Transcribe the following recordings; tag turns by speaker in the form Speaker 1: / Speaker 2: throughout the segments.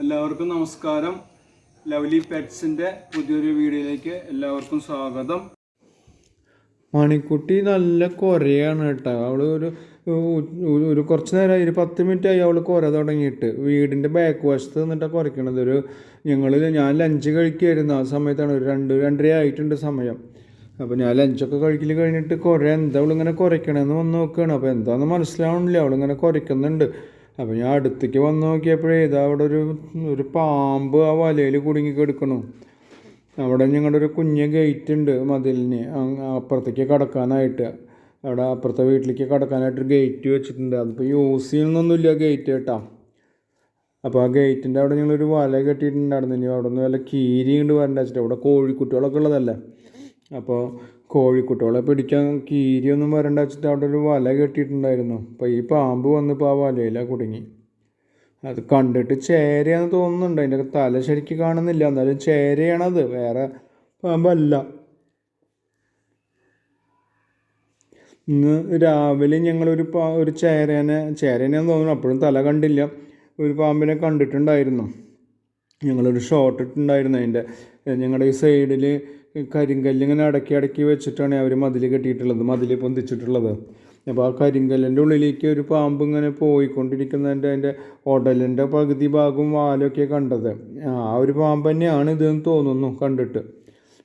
Speaker 1: എല്ലാവർക്കും നമസ്കാരം. ലവ്ലി പെറ്റ്സിന്റെ പുതിയൊരു വീഡിയോയിലേക്ക് എല്ലാവർക്കും സ്വാഗതം. മണിക്കുട്ടി നല്ല കുറയാണ് കേട്ടോ. അവൾ ഒരു ഒരു- കുറച്ച് നേരമായി ഒരു പത്ത് മിനിറ്റ് ആയി അവൾ കുര തുടങ്ങിയിട്ട്. വീടിന്റെ ബാക്ക് വശത്ത് നിന്നിട്ടാണ് കുറയ്ക്കണത് ഒരു ഞങ്ങൾ ഞാൻ ലഞ്ച് കഴിക്കുമായിരുന്നു ആ സമയത്താണ് ഒരു രണ്ട് രണ്ടര ആയിട്ടുണ്ട് സമയം. അപ്പോൾ ഞാൻ ലഞ്ചൊക്കെ കഴിക്കൽ കഴിഞ്ഞിട്ട് കുറേ എന്താ അവളിങ്ങനെ കുറയ്ക്കണമെന്ന് വന്ന് നോക്കുകയാണ് അപ്പോൾ എന്താണെന്ന് മനസ്സിലാവണില്ല. അവളിങ്ങനെ കുറയ്ക്കുന്നുണ്ട് അപ്പോൾ ഞാൻ അടുത്തേക്ക് വന്ന് നോക്കിയപ്പോഴേ ഇതാ അവിടെ ഒരു ഒരു പാമ്പ് ആ വലയിൽ കുടുങ്ങി കിടക്കണു അവിടെ ഞങ്ങളുടെ ഒരു കുഞ്ഞ് ഗേറ്റ് ഉണ്ട് മതിലിന്. അപ്പുറത്തേക്ക് കടക്കാനായിട്ട്. അവിടെ അപ്പുറത്തെ വീട്ടിലേക്ക് കടക്കാനായിട്ട് ഒരു ഗേറ്റ് വെച്ചിട്ടുണ്ട്. അതിപ്പോൾ യൂസ് ചെയ്യണമെന്നൊന്നുമില്ല ഗേറ്റ് കേട്ടോ. അപ്പോൾ ആ ഗേറ്റിന്റെ അവിടെ ഞങ്ങളൊരു വല കെട്ടിയിട്ടുണ്ടായിരുന്നു. ഇനി അവിടെ നിന്ന് വല്ല കീരി കൊണ്ട് വരണ്ട വെച്ചിട്ട്. അവിടെ കോഴിക്കുട്ടികളൊക്കെ ഉള്ളതല്ലേ? അപ്പോൾ കോഴിക്കുട്ടികളെ പിടിക്കാൻ കീരിയൊന്നും വരണ്ട വെച്ചിട്ട് അവിടെ ഒരു വല കെട്ടിയിട്ടുണ്ടായിരുന്നു. അപ്പോൾ ഈ പാമ്പ് വന്നിപ്പോൾ ആ വലയിലാണ് കുടുങ്ങി. അത് കണ്ടിട്ട് ചേരയാന്ന് തോന്നുന്നുണ്ട്. അതിന്റെ തല ശരിക്ക് കാണുന്നില്ല. എന്നാലും ചേരയാണത്. വേറെ പാമ്പല്ല. ഇന്ന് രാവിലെ ഞങ്ങളൊരു പാ ഒരു ചേരേനെ ചേരേനെന്ന് തോന്നുന്നു. അപ്പോഴും തല കണ്ടില്ല. ഒരു പാമ്പിനെ കണ്ടിട്ടുണ്ടായിരുന്നു. ഞങ്ങളൊരു ഷോട്ട് ഇട്ടുണ്ടായിരുന്നു അതിന്റെ ഞങ്ങളുടെ ഈ സൈഡിൽ കരിങ്കല്ല് ഇങ്ങനെ അടക്കി അടക്കി വെച്ചിട്ടാണ് അവർ മതിൽ കെട്ടിയിട്ടുള്ളത് മതിൽ പൊന്തിച്ചിട്ടുള്ളത്. അപ്പോൾ ആ കരിങ്കല്ലിന്റെ ഉള്ളിലേക്ക് ഒരു പാമ്പ് ഇങ്ങനെ പോയിക്കൊണ്ടിരിക്കുന്നതിന്റെ അതിന്റെ ഉടലിന്റെ പകുതി ഭാഗവും വാലൊക്കെ കണ്ടത്. ആ ഒരു പാമ്പ് തന്നെയാണ് ഇതെന്ന് തോന്നുന്നു കണ്ടിട്ട്.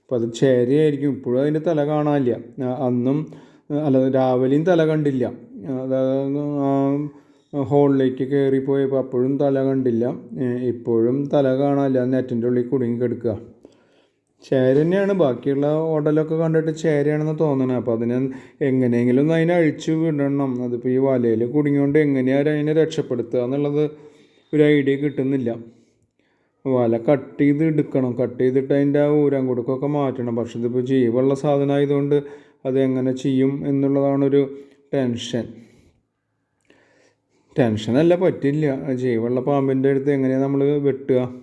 Speaker 1: അപ്പോൾ അത് ചേരയായിരിക്കും ഇപ്പോഴും അതിന്റെ തല കാണാനില്ല. അന്നും അല്ല രാവിലെയും തല കണ്ടില്ല. അതായത് ഹോളിലേക്ക് കയറിപ്പോയപ്പോൾ അപ്പോഴും തല കണ്ടില്ല. ഇപ്പോഴും തല കാണാനില്ല നെറ്റിന്റെ ഉള്ളിൽ കുടുങ്ങി കിടക്കുക. ചേര തന്നെയാണ്. ബാക്കിയുള്ള ഓടലൊക്കെ കണ്ടിട്ട് ചേരയാണെന്ന് തോന്നണേ. അപ്പോൾ അതിനെ എങ്ങനെയെങ്കിലും ഒന്ന് അതിനെ അഴിച്ചു വിടണം. അതിപ്പോൾ ഈ വലയിൽ കുടുങ്ങിയോണ്ട് എങ്ങനെയാണ് അതിനെ രക്ഷപ്പെടുത്തുക എന്നുള്ളത് ഒരു ഐഡിയ കിട്ടുന്നില്ല. വല കട്ട് ചെയ്ത് എടുക്കണം. കട്ട് ചെയ്തിട്ട് അതിന്റെ ആ ഊരം കൊടുക്കൊക്കെ മാറ്റണം. പക്ഷെ ഇതിപ്പോൾ ജീവുള്ള സാധനം ആയതുകൊണ്ട് അത് എങ്ങനെ ചെയ്യും എന്നുള്ളതാണൊരു ടെൻഷൻ. ടെൻഷനല്ല പറ്റില്ല. ജീവുള്ള പാമ്പിന്റെ അടുത്ത് എങ്ങനെയാണ് നമ്മൾ വെട്ടുക?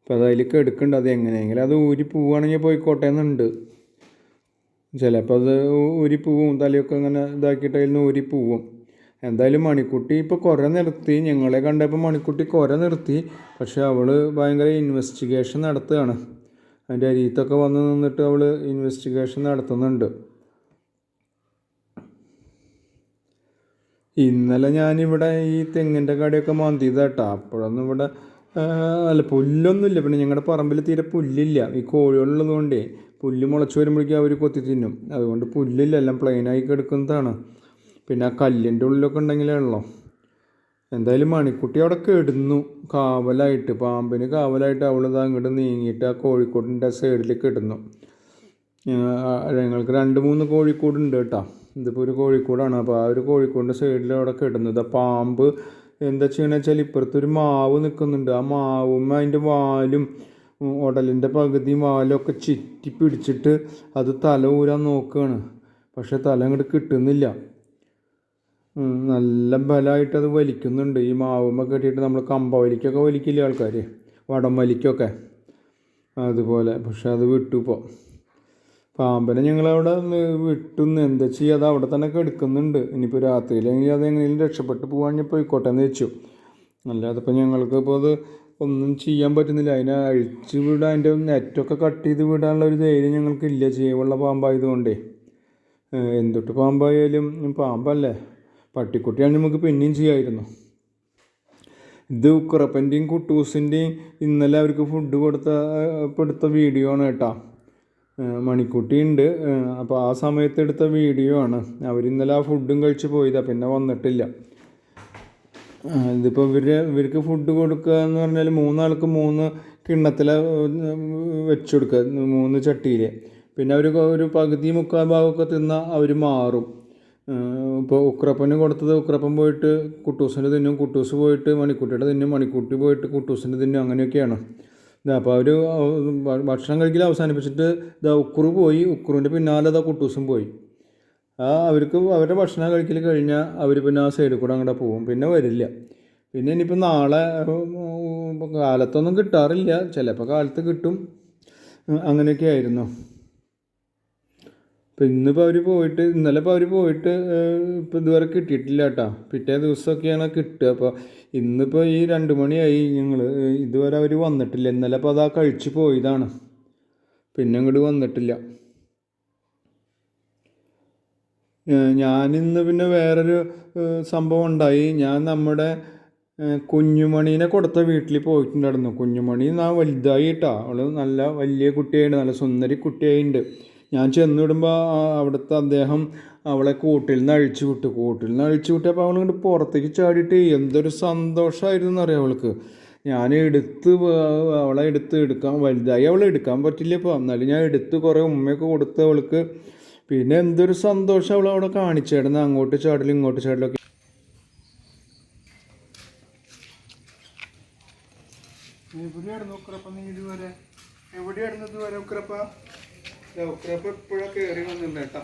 Speaker 1: അപ്പോൾ അത് അതിലേക്ക് എടുക്കേണ്ട അത് എങ്ങനെയെങ്കിലും. അത് ഊരി പോവുകയാണെങ്കിൽ പോയിക്കോട്ടെ എന്നുണ്ട് ചിലപ്പോൾ അത് ഊരി പോവും തലയൊക്കെ ഇങ്ങനെ ഇതാക്കിയിട്ട് അതിൽ നിന്ന് ഊരി പോവും. എന്തായാലും മണിക്കുട്ടി ഇപ്പോൾ കുര നിർത്തി. ഞങ്ങളെ കണ്ടപ്പോൾ മണിക്കുട്ടി കുര നിർത്തി. പക്ഷെ അവൾ ഭയങ്കര ഇൻവെസ്റ്റിഗേഷൻ നടത്തുകയാണ് അതിന്റെ അരിയത്തൊക്കെ വന്ന് നിന്നിട്ട് അവൾ ഇൻവെസ്റ്റിഗേഷൻ നടത്തുന്നുണ്ട്. ഇന്നലെ ഞാനിവിടെ ഈ തെങ്ങിന്റെ കടയൊക്കെ മാന്തിയതാട്ടോ. അപ്പോഴൊന്നും ഇവിടെ അല്ല പുല്ലൊന്നുമില്ല. പിന്നെ ഞങ്ങളുടെ പറമ്പിൽ തീരെ പുല്ലില്ല. ഈ കോഴികളുള്ളത് കൊണ്ടേ പുല്ല് മുളച്ച് വരുമ്പോഴേക്കും അവർ കൊത്തി തിന്നും. അതുകൊണ്ട് പുല്ലില്ല. എല്ലാം പ്ലെയിനായി കിടക്കുന്നതാണ്. പിന്നെ ആ കല്ലിന്റെ ഉള്ളിലൊക്കെ ഉണ്ടെങ്കിലേ ഉള്ളൂ? എന്തായാലും മണിക്കുട്ടി അവിടെ കിടന്നു. കാവലായിട്ട്. പാമ്പിന് കാവലായിട്ട് അവളിത് അങ്ങോട്ട് നീങ്ങിയിട്ട് ആ കോഴിക്കോടിന്റെ സൈഡിൽ കിടന്നു. ഞങ്ങൾക്ക് രണ്ട് മൂന്ന് കോഴിക്കോടുണ്ട് കേട്ടോ. ഇതിപ്പോൾ ഒരു കോഴിക്കോടാണ്. അപ്പോൾ ആ ഒരു കോഴിക്കോടിന്റെ സൈഡിൽ അവിടെ കിടന്നത് പാമ്പ് എന്താ ചെയ്യണമെന്ന് വെച്ചാൽ ഇപ്പുറത്തൊരു മാവ് നിൽക്കുന്നുണ്ട് ആ മാവും അതിന്റെ വാലും ഉടലിന്റെ പകുതിയും വാലൊക്കെ ചുറ്റി പിടിച്ചിട്ട് അത് തല ഊരാൻ നോക്കുകയാണ് പക്ഷെ തല അങ്ങോട്ട് കിട്ടുന്നില്ല. നല്ല ബലമായിട്ട് അത് വലിക്കുന്നുണ്ട്. ഈ മാവുമ്മ കെട്ടിയിട്ട് നമ്മൾ കമ്പ വലിക്കൊക്കെ വലിക്കില്ലേ ആൾക്കാർ വടം വലിക്കൊക്കെ അതുപോലെ. പക്ഷെ അത് വിട്ടു ഇപ്പോൾ പാമ്പിനെ ഞങ്ങളവിടെ നി- വിട്ടുന്ന് എന്താ ചെയ്യുക അത് അവിടെ തന്നെ കിടക്കുന്നുണ്ട്. ഇനിയിപ്പോൾ രാത്രിയിലെങ്കിൽ അതെങ്ങനെയും രക്ഷപ്പെട്ട് പോകാൻ പോയിക്കോട്ടെ എന്ന് വെച്ചു. അല്ലാതെ ഇപ്പം ഞങ്ങൾക്ക് ഇപ്പോൾ അത് ഒന്നും ചെയ്യാൻ പറ്റുന്നില്ല. അതിനെ അഴിച്ചു വിടാൻ അതിന്റെ നെറ്റൊക്കെ കട്ട് ചെയ്ത് വിടാനുള്ള ഒരു ധൈര്യം ഞങ്ങൾക്കില്ല. ജീവുള്ള പാമ്പായതുകൊണ്ടേ. എന്തൊട്ട് പാമ്പായാലും പാമ്പല്ലേ? പട്ടിക്കുട്ടിയാണ് നമുക്ക് പിന്നെയും ചെയ്യായിരുന്നു. ഇത് ഉക്രപ്പന്റെയും കുട്ടൂസിന്റെയും ഇന്നലെ അവർക്ക് ഫുഡ് കൊടുത്ത പെടുത്ത വീഡിയോ ആണ് കേട്ടോ. ഏഹ് മണിക്കുട്ടി ഉണ്ട് അപ്പോൾ ആ സമയത്ത് എടുത്ത വീഡിയോ ആണ്. അവർ ഇന്നലെ ആ ഫുഡും കഴിച്ച് പോയതാണ് പിന്നെ വന്നിട്ടില്ല. ഇതിപ്പോൾ ഇവർ ഇവർക്ക് ഫുഡ് കൊടുക്കുക എന്ന് പറഞ്ഞാൽ മൂന്നാൾക്ക് മൂന്ന് കിണ്ണത്തിലെ വെച്ച് കൊടുക്കുക മൂന്ന് ചട്ടിയിൽ പിന്നെ അവർ ഒരു പകുതി മുക്കാൽ ഭാഗമൊക്കെ തിന്നാൽ അവർ മാറും. ഇപ്പോൾ ഉക്രപ്പന് കൊടുത്തത് ഉക്രപ്പൻ പോയിട്ട് കുട്ടൂസിന്റെ തിന്നും കുട്ടൂസ് പോയിട്ട് മണിക്കുട്ടിയുടെ തിന്നും മണിക്കുട്ടി പോയിട്ട് കുട്ടൂസിന്റെ തിന്നും അങ്ങനെയൊക്കെയാണ്. അപ്പോൾ അവർ ഭക്ഷണം കഴിക്കൽ അവസാനിപ്പിച്ചിട്ട് ഇതാ ഉക്കുറ് പോയി. ഉക്കുറിന്റെ പിന്നാലെ ഇതാ കുട്ടൂസും പോയി. ആ അവർക്ക് അവരുടെ ഭക്ഷണം കഴിക്കൽ കഴിഞ്ഞാൽ അവർ പിന്നെ ആ സൈഡിൽ കൂടെ അങ്ങോട്ട് പോകും പിന്നെ വരില്ല. പിന്നെ ഇനിയിപ്പോൾ നാളെ കാലത്തൊന്നും കിട്ടാറില്ല. ചിലപ്പോൾ കാലത്ത് കിട്ടും. അങ്ങനെയൊക്കെ ആയിരുന്നു. ഇപ്പം ഇന്നിപ്പോൾ അവർ പോയിട്ട് ഇന്നലെ അവർ പോയിട്ട് ഇപ്പം ഇതുവരെ കിട്ടിയിട്ടില്ല കേട്ടോ പിറ്റേ ദിവസമൊക്കെയാണ് കിട്ടുക. അപ്പോൾ ഇന്നിപ്പോൾ ഈ രണ്ട് മണിയായി ഞങ്ങൾ ഇതുവരെ അവർ വന്നിട്ടില്ല. ഇന്നലെ അപ്പോൾ അതാ കഴിച്ചു പോയതാണ്. പിന്നെ ഇങ്ങോട്ട് വന്നിട്ടില്ല. ഞാനിന്ന് പിന്നെ വേറൊരു സംഭവം ഉണ്ടായി. ഞാൻ നമ്മുടെ കുഞ്ഞുമണീനെ കൊടുത്ത വീട്ടിൽ പോയിട്ടുണ്ടായിരുന്നു. കുഞ്ഞുമണി നാ വലുതായിട്ടാ. അവൾ നല്ല വലിയ കുട്ടിയായിട്ട് നല്ല സുന്ദരി കുട്ടിയായിട്ടുണ്ട് ഞാൻ ചെന്നിടുമ്പോൾ അവിടുത്തെ അദ്ദേഹം അവളെ കൂട്ടിൽ നിന്ന് അഴിച്ചു വിട്ടു. കൂട്ടിൽ നിന്ന് അഴിച്ചു വിട്ടപ്പോൾ അവൾ ഇങ്ങോട്ട് പുറത്തേക്ക് ചാടിയിട്ട് എന്തൊരു സന്തോഷമായിരുന്നു എന്നറിയാം അവൾക്ക്. ഞാൻ എടുത്ത് അവളെ എടുത്ത് എടുക്കാൻ വലുതായി അവളെ എടുക്കാൻ പറ്റില്ല ഇപ്പോൾ എന്നാലും ഞാൻ എടുത്ത് കുറേ ഉമ്മയൊക്കെ കൊടുത്ത് അവൾക്ക്. പിന്നെ എന്തൊരു സന്തോഷം അവൾ അവിടെ കാണിച്ചേടുന്ന അങ്ങോട്ട് ചാടലും ഇങ്ങോട്ട് ചാടലൊക്കെ. എവിടെയായിരുന്നു ഉക്രപ്പ നീ ഇതുവരെ? എവിടെയായിരുന്നു ഇതുവരെ ഉക്രപ്പ ഉക്രപ്പ എപ്പോഴാ കയറി വന്നിട്ടുണ്ട് കേട്ടോ.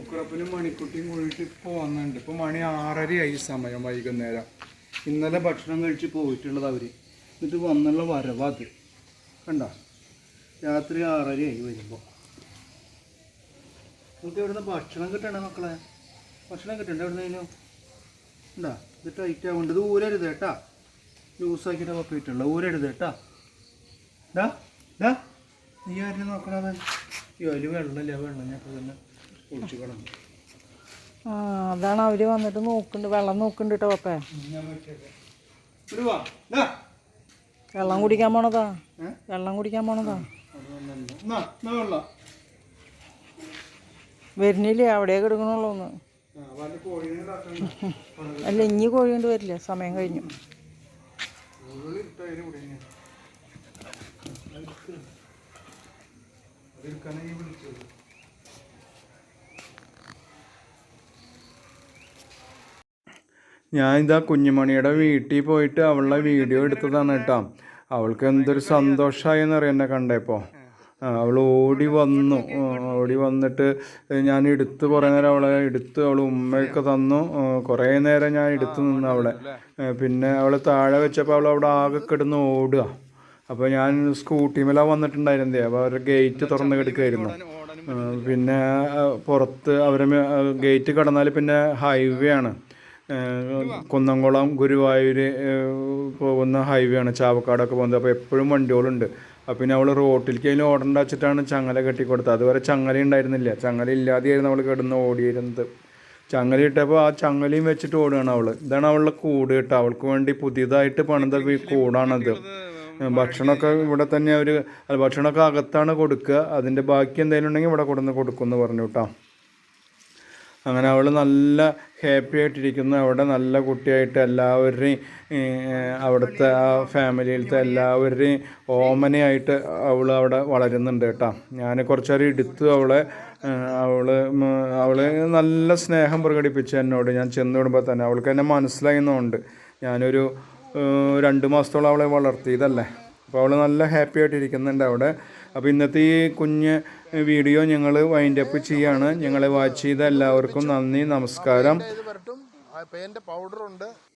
Speaker 1: ഉക്രപ്പിന് മണിക്കുട്ടിയും കൂടിയിട്ട് ഇപ്പോൾ വന്നിട്ടുണ്ട്. ഇപ്പോൾ മണി ആറരയായി സമയം വൈകുന്നേരം. ഇന്നലെ ഭക്ഷണം കഴിച്ച് പോയിട്ടുള്ളത് അവർ എന്നിട്ട് വന്നുള്ള വരവാത് കണ്ട? രാത്രി ആറരയായി വരുമ്പോൾ നമുക്ക് ഇവിടുന്ന് ഭക്ഷണം കിട്ടണേ മക്കളെ? ഭക്ഷണം കിട്ടണ്ടേ എവിടെ നിന്നു ഉണ്ടാ ഇത് ടൈറ്റ് ആവുന്നുണ്ട് ഇത് ഊരരുത് കേട്ടാ. ലൂസാക്കിയിട്ട് പപ്പിയിട്ടുള്ള ഊരരുത് കേട്ടാ. ഡാ ഡാ നീ ആരും നോക്കണത്? അതിൽ വെള്ളമില്ല? വെള്ളം ഞാൻ ഇപ്പൊ തന്നെ ഒഴിച്ചു കളഞ്ഞു
Speaker 2: ആ അതാണ് അവർ വന്നിട്ട് നോക്കുന്നുണ്ട്. വെള്ളം നോക്കുന്നുണ്ട് കേട്ടോ
Speaker 1: ഡാ
Speaker 2: വെള്ളം കുടിക്കാൻ പോണതാ. വെള്ളം കുടിക്കാൻ പോണതാ. വരുന്നില്ലേ? അവിടെ കിടക്കണുള്ളൂ ഒന്ന്. അല്ല ഇനി കോഴി കൊണ്ട് വരില്ല. സമയം കഴിഞ്ഞു.
Speaker 1: അതെടുക്കാനാ ഈ വിളിച്ചത്. ഞാൻ ഇതാ കുഞ്ഞുമണിയുടെ വീട്ടിൽ പോയിട്ട് അവളുടെ വീഡിയോ എടുത്തതാണ് കേട്ടോ. അവൾക്ക് എന്തൊരു സന്തോഷമായി എന്നറിയാം എന്നെ അവൾ ഓടി വന്നു. ഓടി വന്നിട്ട് ഞാൻ എടുത്ത് കുറേ നേരം അവളെ എടുത്ത് അവൾ ഉമ്മയൊക്കെ തന്നു. കുറേ നേരം ഞാൻ എടുത്ത് നിന്നു അവളെ. പിന്നെ അവൾ താഴെ വെച്ചപ്പോൾ അവൾ അവിടെ ആകെ കിടന്ന് ഓടുക അപ്പോൾ ഞാൻ സ്കൂട്ടിമേലാ വന്നിട്ടുണ്ടായിരുന്നേ. അപ്പോൾ അവരുടെ ഗേറ്റ് തുറന്ന് കിടക്കുമായിരുന്നു പിന്നെ പുറത്ത് അവരെ ഗേറ്റ് കടന്നാൽ പിന്നെ ഹൈവേ ആണ്. കുന്നംകുളം ഗുരുവായൂർ പോകുന്ന ഹൈവേ ആണ്. ചാവക്കാടൊക്കെ പോകുന്നത്. അപ്പോൾ എപ്പോഴും വണ്ടികളുണ്ട്. അപ്പോൾ പിന്നെ അവൾ റോട്ടിലേക്ക് അതിൽ ഓടണ്ട വെച്ചിട്ടാണ് ചങ്ങല കെട്ടി കൊടുത്തത് അതുവരെ ചങ്ങല ഉണ്ടായിരുന്നില്ല. ചങ്ങല ഇല്ലാതെയായിരുന്നു അവൾ കിടന്ന് ഓടിയിരുന്നത്. ചങ്ങല ഇട്ടപ്പോൾ ആ ചങ്ങലയും വെച്ചിട്ട് ഓടുകയാണ് അവൾ ഇതാണ് അവളുടെ കൂട് കേട്ടോ. അവൾക്ക് വേണ്ടി പുതിയതായിട്ട് പണിത കൂടാണത്. ഭക്ഷണമൊക്കെ ഇവിടെ തന്നെ അവർ ഭക്ഷണമൊക്കെ അകത്താണ് കൊടുക്കുക. അതിന്റെ ബാക്കി എന്തെങ്കിലും ഉണ്ടെങ്കിൽ ഇവിടെ കൊടുന്ന് കൊടുക്കുമെന്ന് പറഞ്ഞു കേട്ടോ. അങ്ങനെ അവൾ നല്ല ഹാപ്പി ആയിട്ടിരിക്കുന്നു. അവിടെ നല്ല കുട്ടിയായിട്ട് എല്ലാവരുടെയും അവിടുത്തെ ആ ഫാമിലിയിലത്തെ എല്ലാവരുടെയും ഓമനയായിട്ട് അവൾ അവിടെ വളരുന്നുണ്ട് കേട്ടോ. ഞാൻ കുറച്ചേരം എടുത്തു അവളെ അവൾ അവൾ നല്ല സ്നേഹം പ്രകടിപ്പിച്ചു എന്നോട്. ഞാൻ ചെന്ന് വിടുമ്പോൾ തന്നെ അവൾക്ക് എന്നെ മനസ്സിലായെന്നുണ്ട് ഞാനൊരു രണ്ട് മാസത്തോളം അവളെ വളർത്തിയതല്ലേ? അപ്പോൾ അവൾ നല്ല ഹാപ്പി ആയിട്ടിരിക്കുന്നുണ്ട് അവിടെ. അപ്പോൾ ഇന്നത്തെ ഈ കുഞ്ഞ് വീഡിയോ ഞങ്ങൾ വൈൻഡ് അപ്പ് ചെയ്യാണ്. ഞങ്ങളെ വാച്ച് ചെയ്ത എല്ലാവർക്കും നന്ദി നമസ്കാരം.
Speaker 3: ഇത്